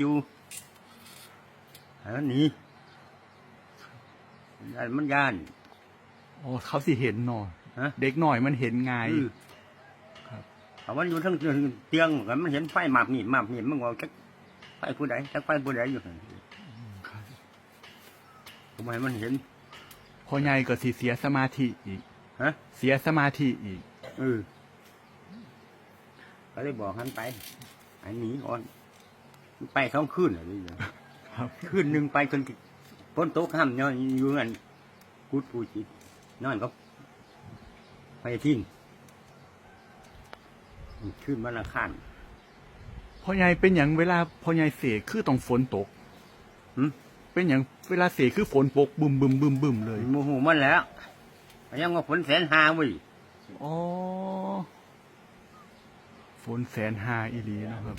อยู่ให้มันหนีอันมันย่านโอ้เขาสิเห็นเนาะฮะ เด็กหน่อยมันเห็นไงเออครับ เอามันอยู่ทั้งเตียงกันมันเห็นไฟหมาบนี่หมาบนี่มันว่าจักไฟผู้ใดจักไฟผู้ใดอยู่หั่นครับทำไมมันเห็น พ่อใหญ่ก็สิเสียสมาธิอีก ฮะ เสียสมาธิอีก เออก็เลยบอกหันไปไอ้หนีก่อนมัน ไปสองคืนอะไรอย่างเงี้ยครับคืนหนึ่งไปจนพ้นโต๊ะข้ามนอนอยู่งั้นกูดปูจิตนอนก็ไปทิ้งขึ้นวันอังคารพ่อใหญ่เป็นอย่างเวลาพ่อใหญ่เสกคือต้องฝนตกหึเป็นอย่างเวลาเสกคือฝนตกบึมบึมบึมบึมเลยโมโหมันแล้วยังว่าฝนแสนหาเว้ยอ๋อฝนแสนหาอีหลีนะครับ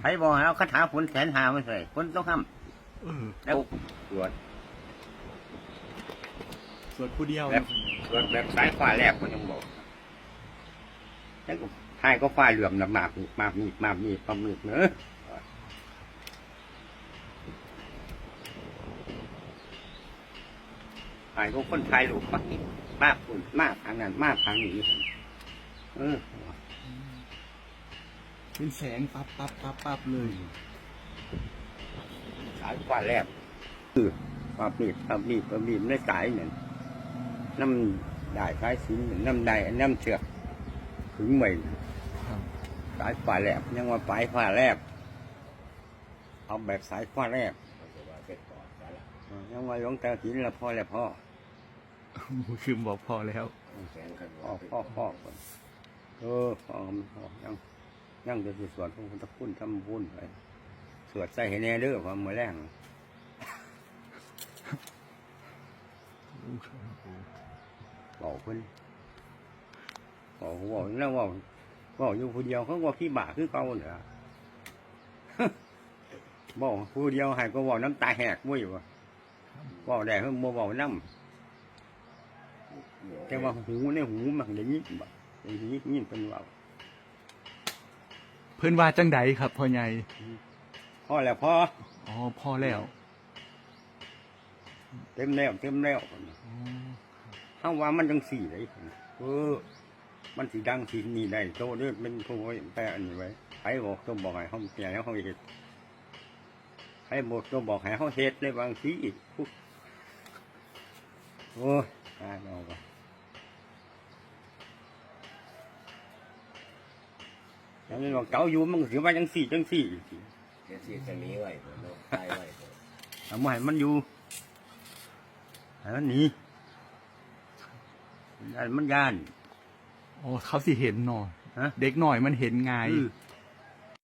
ใครบอกให้เอาคาถาฝนแสนหาไม่ใส่ฝนต้องห้ามเออแล้วสวดสวดผู้เดียวแบบสวดแบบสายฟ้าแลบก็ยังบอกแล้วก็ทายก็ฟ้าเหลื่อมนะมาบนี่มาบนี่มาบนี่มาบนี่เนอะทายก็คนไทยลูกปักนี่มากคุณมากทางนั้นมากทางนี้เออ เป็นแสงปั๊บปั๊บปั๊บปั๊บเลยสายฟ้าแลบคือมาบนี่มาบนี่มาบนี่ไม่ได้สายเนี่ยน้ำได้สายสินน้ำได้น้ำเชือกถึงใหม่ครับสายฟ้าแลบยังว่าสายฟ้าแลบเอาแบบสายฟ้าแลบเออยังว่าหลวงตาหินละพ่อแล้วพ่อคือบอกพอแล้วพ่อพ่อพ่อก่อนเออพ่อมันพ่อยัง ยังจะสวดพระพุทธคุณทำบุญไปสวดใส่ให้แน่เด้อความมือแรงบอกเพิ่นบอกบอกแล้วบอกบอกอยู่ผู้เดียวเขาบอกขี้บาคือเก่าเหรอบอกผู้เดียวให้ก็บอกน้ำตาแหกมุ้ยวะบอกได้เพิ่งโมบอกน้ำแต่ว่าหูในหูมันได้ยินบ่ได้ยินยินเป็นว่า พื่อนว่าจังใดครับพ่อใหญ่พ่อแล้วพ่ออ๋อพ่อแล้ว เต็มแล้วเต็มแล้วอ๋อเขาว่ามันจังสี่เลยเออมันสีดังสีนี่ได้โตเด้อเป็นผู้ไว้แปะอันนี้ไว้ใครบอกต้องบอกให้เขาเสียเขาเฮ็ดใครบอกต้องบอกให้เขาเฮ็ดเลยบางทีอีกปุ๊บโอ้ยตายเอาไป แล้วนี่บอกเก่าอยู่มันก็ถือว่าจังสี่จังสี่เดี๋ยวสิจะหนีไว้ผมเอาตายไว้เอามาให้มันอยู่ให้มันหนีอันมันย่าน โอ้เขาสิเห็นเนาะฮะ เด็กหน่อยมันเห็นไงเออ